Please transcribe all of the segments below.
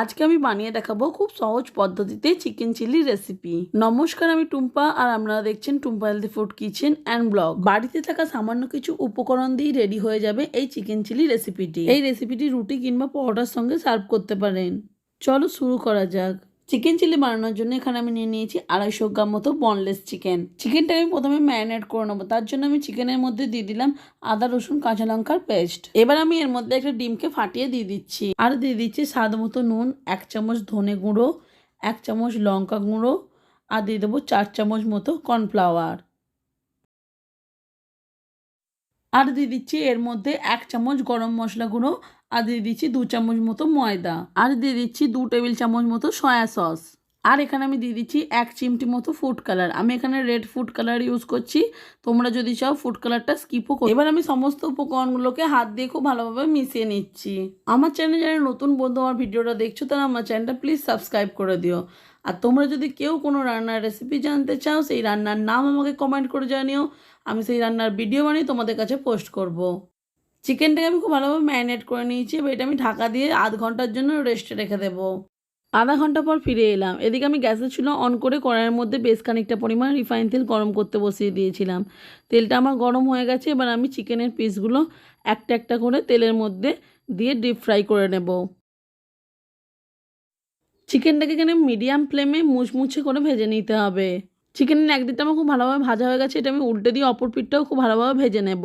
আজকে আমি বানিয়ে দেখাবো খুব সহজ পদ্ধতিতে চিকেন চিলি রেসিপি নমস্কার, আমি টুম্পা আর আপনারা দেখছেন Tumpa healthy food kitchen and blog বাড়িতে থাকা সামান্য কিছু উপকরণ দিয়ে রেডি হয়ে যাবে এই চিকেন চিলি রেসিপিটি এই রেসিপিটি রুটি কিংবা পরোটার সঙ্গে সার্ভ করতে পারেন। চলো শুরু করা যাক। চিকেন চিলি বানানোর জন্য এখানে আমি নিয়ে নিয়েছি আড়াইশো গ্রাম মতো বনলেস চিকেন চিকেনটা আমি প্রথমে ম্যারিনেট করে নেব। তার জন্য আমি চিকেনের মধ্যে দিয়ে দিলাম আদা, রসুন, কাঁচা লঙ্কার পেস্ট এবার আমি এর মধ্যে একটা ডিমকে ফাটিয়ে দিয়ে দিচ্ছি। আর দিয়ে দিচ্ছি স্বাদ মতো নুন, এক চামচ ধনে গুঁড়ো, এক চামচ লঙ্কা গুঁড়ো, আর দিয়ে দেবো চার চামচ মতো কর্নফ্লাওয়ার আর দিয়ে দিচ্ছি এর মধ্যে এক চামচ গরম মশলা গুঁড়ো, আর দিয়ে দিচ্ছি দু চামচ মতো ময়দা। আর দিয়ে দিচ্ছি দু টেবিল চামচ মতো সয়া সস। আর এখানে আমি দিয়ে দিচ্ছি এক চিমটি মতো ফুড কালার আমি এখানে রেড ফুড কালার ইউজ করছি। তোমরা যদি চাও ফুড কালারটা স্কিপও করো। এবার আমি সমস্ত উপকরণগুলোকে হাত দিয়ে খুব ভালোভাবে মিশিয়ে নিচ্ছি। আমার চ্যানেলে যারা নতুন বন্ধু আমার ভিডিওটা দেখছ, তারা আমার চ্যানেলটা প্লিজ সাবস্ক্রাইব করে দিও। আর তোমরা যদি কেউ কোনো রান্নার রেসিপি জানতে চাও, সেই রান্নার নাম আমাকে কমেন্ট করে জানিও। আমি সেই রান্নার ভিডিও বানিয়ে তোমাদের কাছে পোস্ট করব। চিকেনটাকে আমি খুব ভালোভাবে ম্যারিনেট করে নিয়েছি। এবার এটা আমি ঢাকা দিয়ে আধ ঘণ্টার জন্য রেস্টে রেখে দেবো। আধা ঘণ্টা পর ফিরে এলাম। এদিকে আমি গ্যাসের চুলো অন করে কড়াইয়ের মধ্যে বেশ খানিকটা পরিমাণ রিফাইন তেল গরম করতে বসিয়ে দিয়েছিলাম। তেলটা আমার গরম হয়ে গেছে, এবার আমি চিকেনের পিসগুলো একটা একটা করে তেলের মধ্যে দিয়ে ডিপ ফ্রাই করে নেব। চিকেনটাকে এখানে মিডিয়াম ফ্লেমে মুচমুচে করে ভেজে নিতে হবে। চিকেনের একদিকটা আমার খুব ভালোভাবে ভাজা হয়ে গেছে, এটা আমি উল্টে দিয়ে অপর পিঠটাও খুব ভালোভাবে ভেজে নেব।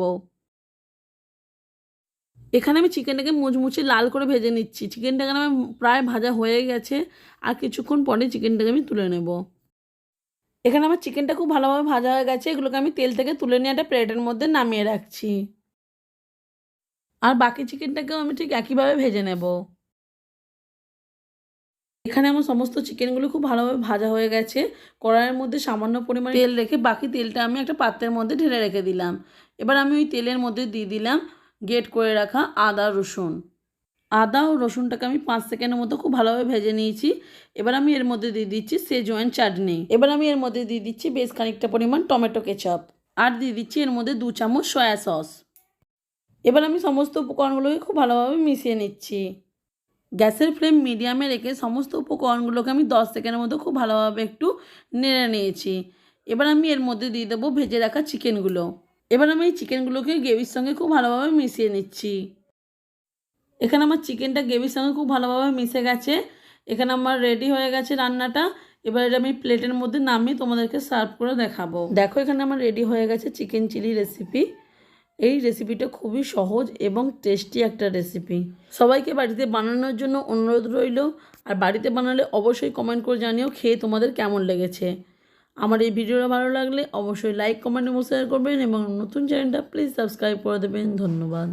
এখানে আমি চিকেনটাকে মুচমুচে লাল করে ভেজে নিচ্ছি। চিকেনটা এখানে আমার প্রায় ভাজা হয়ে গেছে। আর কিছুক্ষণ পরে চিকেনটাকে আমি তুলে নেব। এখানে আমার চিকেনটা খুব ভালোভাবে ভাজা হয়ে গেছে। এগুলোকে আমি তেল থেকে তুলে নিয়ে একটা প্লেটের মধ্যে নামিয়ে রাখছি। আর বাকি চিকেনটাকেও আমি ঠিক একইভাবে ভেজে নেব। এখানে আমার সমস্ত চিকেনগুলো খুব ভালোভাবে ভাজা হয়ে গেছে। কড়াইয়ের মধ্যে সামান্য পরিমাণে তেল রেখে বাকি তেলটা আমি একটা পাত্রের মধ্যে ঢেলে রেখে দিলাম। এবার আমি ওই তেলের মধ্যে দিয়ে দিলাম গেট করে রাখা আদা, রসুন। আদা ও রসুনটাকে আমি পাঁচ সেকেন্ডের মতো খুব ভালোভাবে ভেজে নিয়েছি। এবার আমি এর মধ্যে দিয়ে দিচ্ছি সেজোয়ান চাটনি এবার আমি এর মধ্যে দিয়ে দিচ্ছি বেশ খানিকটা পরিমাণ টমেটো কেচাপ। আর দিয়ে দিচ্ছি এর মধ্যে দু চামচ সয়া সস এবার আমি সমস্ত উপকরণগুলোকে খুব ভালোভাবে মিশিয়ে নিচ্ছি। গ্যাসের ফ্লেম মিডিয়ামে রেখে সমস্ত উপকরণগুলোকে আমি দশ সেকেন্ডের মতো খুব ভালোভাবে একটু নেড়ে নিয়েছি। এবার আমি এর মধ্যে দিয়ে দেবো ভেজে রাখা চিকেনগুলো। এবার আমি এই চিকেনগুলোকে গ্রেভির সঙ্গে খুব ভালোভাবে মিশিয়ে নিচ্ছি। এখানে আমার চিকেনটা গ্রেভির সঙ্গে খুব ভালোভাবে মিশে গেছে। এখানে আমার রেডি হয়ে গেছে রান্নাটা। এবার এটা আমি প্লেটের মধ্যে নামিয়ে তোমাদেরকে সার্ভ করে দেখাবো। দেখো, এখানে আমার রেডি হয়ে গেছে চিকেন চিলি রেসিপি এই রেসিপিটা খুবই সহজ এবং টেস্টি একটা রেসিপি সবাইকে বাড়িতে বানানোর জন্য অনুরোধ রইল। আর বাড়িতে বানালে অবশ্যই কমেন্ট করে জানিও, খেয়ে তোমাদের কেমন লেগেছে। আমার এই ভিডিওটা ভালো লাগলে অবশ্যই লাইক কমেন্ট এবং শেয়ার করবেন এবং নতুন চ্যানেলটা প্লিজ সাবস্ক্রাইব করে দেবেন। ধন্যবাদ।